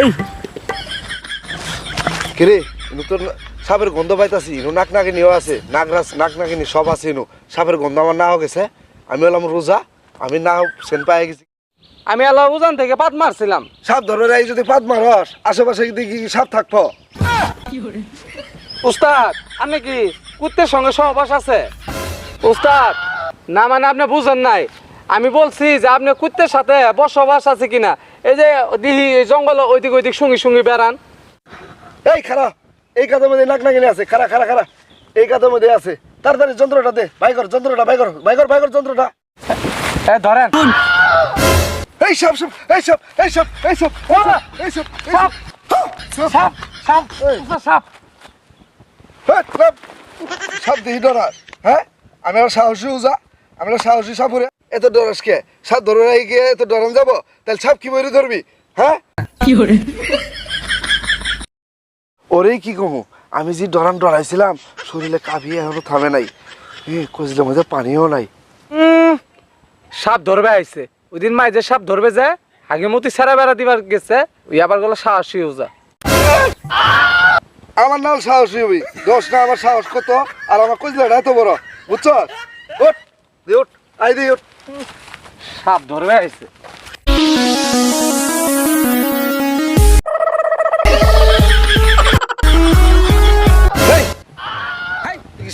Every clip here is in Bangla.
এই। কিরে তোর সাপের গন্ধ পাইতাছি ইনু নাক নাকিনিও আছে নাক রাস নাক নাকিনি সব আছে ইনু সাপের গন্ধ আমার না গেছে আমি হলাম রোজা আমি না সেন পাই গেছি। আমি আল্লাহ উজান থেকে পাত মারছিলাম। সাপ ধরে রাই যদি পাত মারস আশেপাশে দেখি কি সাপ থাকব। উস্তাদ আপনি কি কুত্তের সঙ্গে সহবাস আছে? উস্তাদ না মানে আপনি বুঝেন নাই আমি বলছি যে আপনি কুত্তের সাথে বসবাস আছে কিনা? এই যে দিহি জঙ্গল ওইদিক ওইদিক সঙ্গী সঙ্গী বেড়ান। এই খারা এই কাদের মধ্যে নাক নাকিনি আছে। খারা খারা খারা এই কাদের মধ্যে আছে। তাড়াতাড়ি যন্ত্রটা দে। বাই কর যন্ত্রটা বাই কর বাই কর বাই কর যন্ত্রটা। এ ধরেন। এই সব সব এই সব এই সব এই সব এই সব এই সব সাপ হ্যাঁ, সাপ সাপ। দিহি ডরাস হ্যাঁ? আমি আর সাহসী উজা। আমি সাহসী সাপুরে। এত ডরাস কে সাপ ধরে রাই গিয়ে এত ডরান যাব? তাহলে সাপ কি বইরে ধরবি? হ্যাঁ? ওরে কি কমু? আমি যে ডরান ডরাইছিলাম শরীরে কাঁপিয়ে এখনও থামে নাই। এ মধ্যে পানিও নাই। সাপ ধরবে আইছে। ওই দিন মাই যে সাপ ধরবে যে আগে মতি সেরা বেড়া দিবার গেছে ওই আবার গেলো সাহসী উজা আমার নাম সাহসী হবি। দোষ না আমার সাহস কত? আর আমার কজিলাটা এত বড়। বুঝছ ওট দি ওট আই সাপ ধরবে আইছে।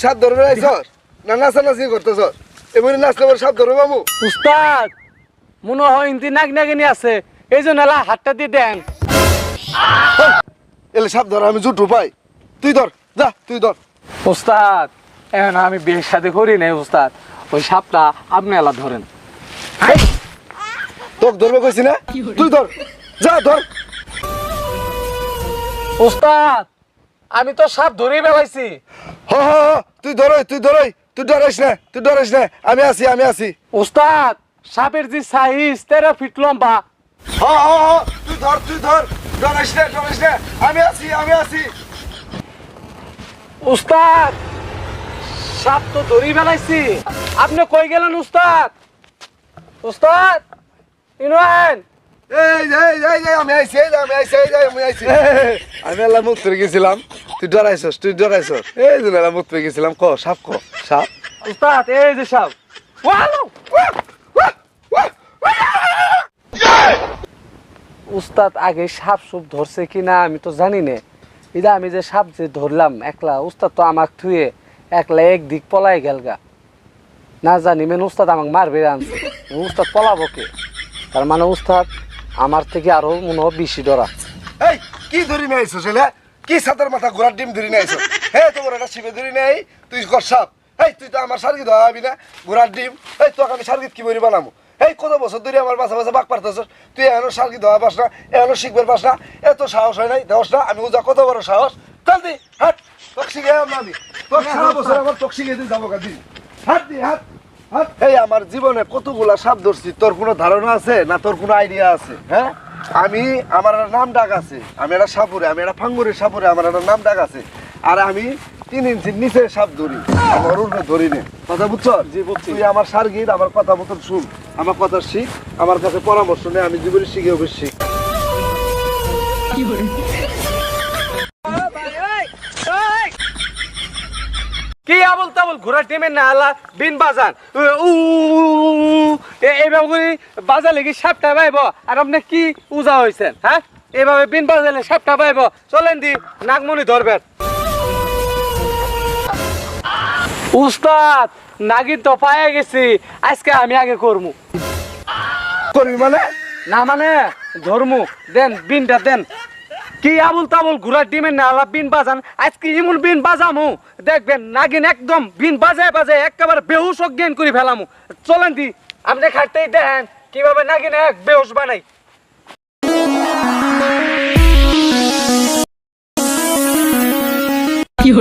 সাপ ধরবে না নাচানাচি করতেছস এমনি নাচলে পরে সাপ ধরবে মামু উস্তাদ মনে হয় ইন্তি নাক নাগিনি আছে। এই জন্য এলা হাতটা দিয়ে দেন। এলে সাপ ধর আমি জুটু পাই। তুই ধর যা তুই ধর। উস্তাদ এখন আমি বিয়ের সাথে করি নাই উস্তাদ। ওই সাপটা আপনি এলা ধরেন। তোকে ধরবে কইছি না? তুই ধর যা ধর। উস্তাদ আমি তো সাপ ধরেই বেলাইছি হ হ তুই ধরই তুই ধরই তুই ডরাইস না তুই ডরাইস না। আমি আছি আমি আছি। উস্তাদ সাপের যে সাইজ তেরো ফিট লম্বা। হ হ হ, তুই ধর তুই ধর ডরাইস না ডরাইস না। আমি আছি আমি আছি। উস্তাদ সাপ তো ধরেই বেলাইছি আপনি কই গেলেন উস্তাদ? উস্তাদ? ইনোয়েন? আমি এলা মুখ পেয়ে গেছিলাম। তুই ডরাইছস তুই ডরাইছস। এই যে এলা মুখ পেয়ে গেছিলাম ক সাপ ক? সাপ? উস্তাদ এই যে সাপ। উস্তাদ আগে সাপ সুপ ধরছে কিনা আমি তো জানি না। এটা আমি যে সাপ যে ধরলাম একলা উস্তাদ তো আমাক থুয়ে একলা একদিক পলাই গেলগা না জানি, মেন উস্তাদ আমাকে মারবে আনছে। উস্তাদ পলাবো কে? তার মানে উস্তাদ, আমার থেকে আরও মনে হয় বেশি ডরা। এই, কি ধরি নিয়ে আইছস এলা কি সাতার মাথা ঘোড়ার ডিম ধরি নিয়ে আইছস হে, তোমার একটা শিবে ধরি নেই, তুই কর সাপ। এই, তুই তো আমার সার্গিত হবি না, ঘোড়ার ডিম। এই, তোকে আমি সার্গিত কি বলি বানামু এই, কত বছর ধরে আমার বাসা বাসা বাক পারতেছস? তুই এখনও সার্গিত হওয়া পাস না, এখনও শিখবার পাস না, এত সাহস হয় নাই দেওয়াস না, আমি উজা কত বড় সাহস। চল দি, হাট, তোকে শিখে আমি আমি সারা বছর আমার তোকে শিখে যাব কাদি হাত দি হাত হাত। এই আমার জীবনে কতগুলা সাপ ধরছি তোর কোনো ধারণা আছে না তোর কোনো আইডিয়া আছে হ্যাঁ? আমি আমার একটা নাম ডাক আছে আমি একটা সাপুরে আমি একটা ফাঙ্গুরের সাপুরে আমার একটা নাম ডাক আছে আর আমি তিন ইঞ্চির নিচে সাপ ধরি আমার ধরি নে। কথা বুঝছ? জি, বুঝছি। তুই আমার সার্গিত আমার কথা মতন শুন আমার কথা শিখ আমার কাছে পরামর্শ নে আমি জীবনে শিখে শিখ। আবল তাবল ঘোড়া টিমে না আলা বিন বাজান। উ এইভাবে করে বাজালে কি সাপটা পাইব। আর আপনি কি উজা হয়েছেন হ্যাঁ? এইভাবে বিন বাজালে সাপটা পাইব। চলেন দি নাগমণি ধরবেন। উস্তাদ নাগিন তো পায়ে গেছি। আজকে আমি আগে করমু। করবি মানে? না মানে ধর্মু। দেন বিনটা দেন। কি আবুল তাবুল ঘোড়ার ডিমের নালা বিন বাজান? আজকে ইমন বিন বাজামু। দেখবেন নাগিন একদম বিন বাজায় বাজায় একেবারে বেহুশ জ্ঞান করে ফেলামু। চলেন দি, আপনি খাটতেই দেখেন কীভাবে নাগিন এক বেহুশ বানাই। এই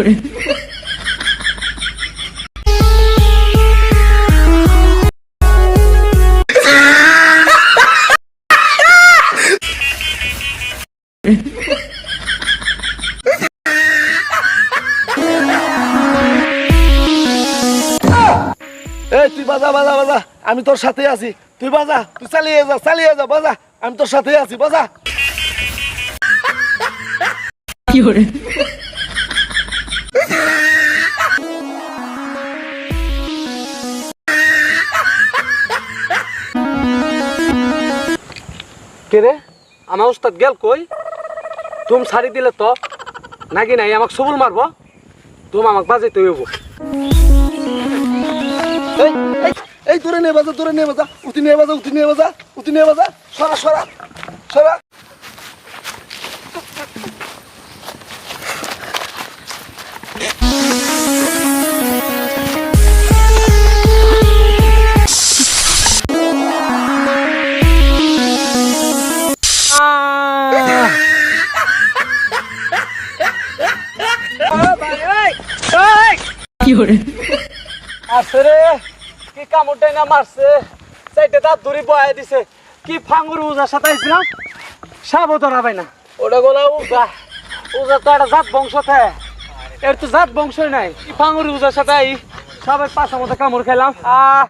বাজা বাজা বাজা। আমি তোর সাথে আছি। তুই বাজা তুই চালিয়ে যা চালিয়ে যা বাজা। আমি তোর সাথে আছি বাজা। কে রে? আমার উস্তাদ গেল কই? তুম ছাড়ি দিলে তো? নাকি নাই? আমাকে সবুল মারবো? তুম আমাকে বাজাইতে হইব। দূরে নিয়ে বাজা দূরে নিয়ে বাজা উঠি নিয়ে বাজা উঠি নিয়ে বাজা উঠি নিয়ে বাজা সরা সরা সরা। আছে রে। কি কামড়টাই না মারছে? চাইটে তার দড়ি বয়ে দিছে। কি ফাঙ্গুর উজার সাথে আইছিলাম ধরা ধরাবে না। ওটা গোলা উজা। উজা তো একটা জাত বংশ থাকে এর তো জাত বংশই নাই। ফাঙ্গুর উজার সাথে আই। সবাই পাশা মতো কামড় খেলাম। আহ!